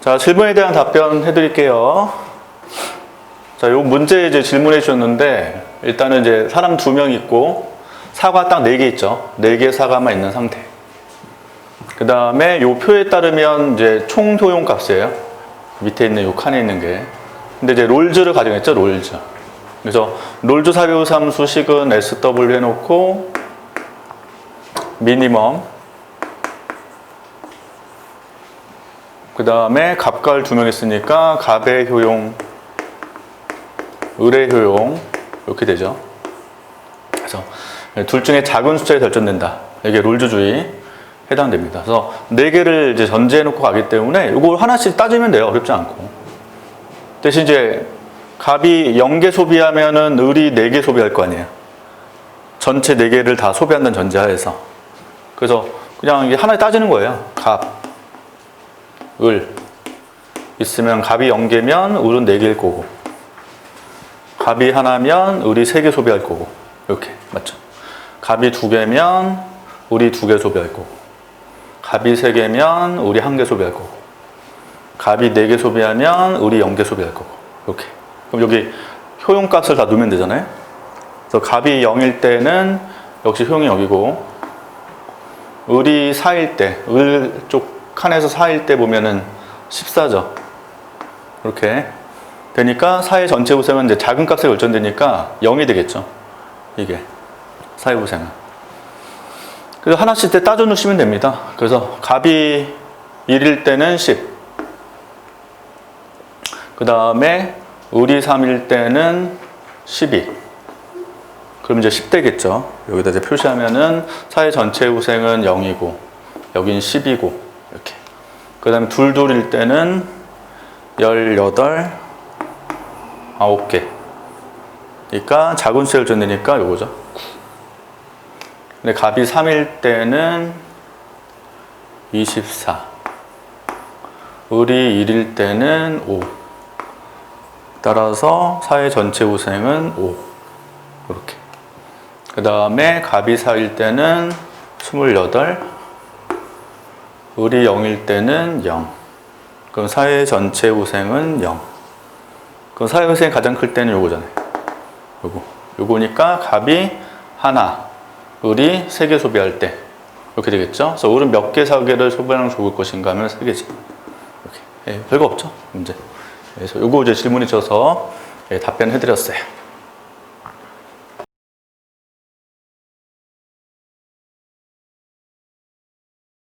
자, 질문에 대한 답변 해드릴게요. 자, 요 문제 이제 질문해 주셨는데, 일단은 이제 사람 두 명 있고, 사과 딱 네 개 있죠. 네 개 사과만 있는 상태. 그 다음에 요 표에 따르면 이제 총 효용 값이에요. 밑에 있는 요 칸에 있는 게. 근데 이제 롤즈를 가정했죠, 롤즈. 그래서 롤즈 사비우 함수 식은 SW 해놓고, 미니멈. 그 다음에 갑갈 두 명 있으니까 갑의 효용, 을의 효용 이렇게 되죠. 그래서 둘 중에 작은 숫자에 결정된다. 이게 롤즈주의 해당됩니다. 그래서 네 개를 이제 전제해 놓고 가기 때문에 이걸 하나씩 따지면 돼요. 어렵지 않고. 대신 이제 갑이 0개 소비하면은 을이 4개 소비할 거 아니에요. 전체 4개를 다 소비한다는 전제하에서. 그래서 그냥 이게 하나에 따지는 거예요. 갑, 을. 있으면 갑이 0개면 을은 4개일 거고. 갑이 하나면 을이 3개 소비할 거고. 이렇게. 맞죠? 갑이 2개면 을이 2개 소비할 거고. 갑이 3개면 을이 1개 소비할 거고. 갑이 4개 소비하면 을이 0개 소비할 거고. 이렇게. 그럼 여기 효용값을 다 넣으면 되잖아요. 그래서 갑이 0일 때는 역시 효용이 여기고 을이 4일 때, 을 쪽 칸에서 4일 때 보면은 14죠. 이렇게 되니까 사의 전체 부생은 이제 작은 값에 결정되니까 0이 되겠죠. 이게 사의 부생은. 그래서 하나씩 때 따져 놓으시면 됩니다. 그래서 갑이 1일 때는 10. 그 다음에 을이 3일 때는 12. 그럼 이제 10대겠죠. 여기다 이제 표시하면은 사회 전체 후생은 0이고, 여긴 10이고, 이렇게. 그 다음에 둘둘일 때는 18, 9개. 그러니까 작은 수를 전되니까 요거죠. 근데 갑이 3일 때는 24. 을이 1일 때는 5. 따라서 사회 전체 후생은 5. 이렇게. 그 다음에 갑이 4일 때는 28, 을이 0일 때는 0. 그럼 사회 전체 후생은 0. 그럼 사회 후생이 가장 클 때는 요거잖아요. 요거. 요거니까 갑이 하나, 을이 3개 소비할 때. 이렇게 되겠죠? 그래서 을은 몇 개 사개를 소비하는 좋을 것인가 하면 3개지. 이렇게. 예, 별거 없죠? 문제. 그래서 요거 이제 질문이 줘서 예, 답변해 드렸어요.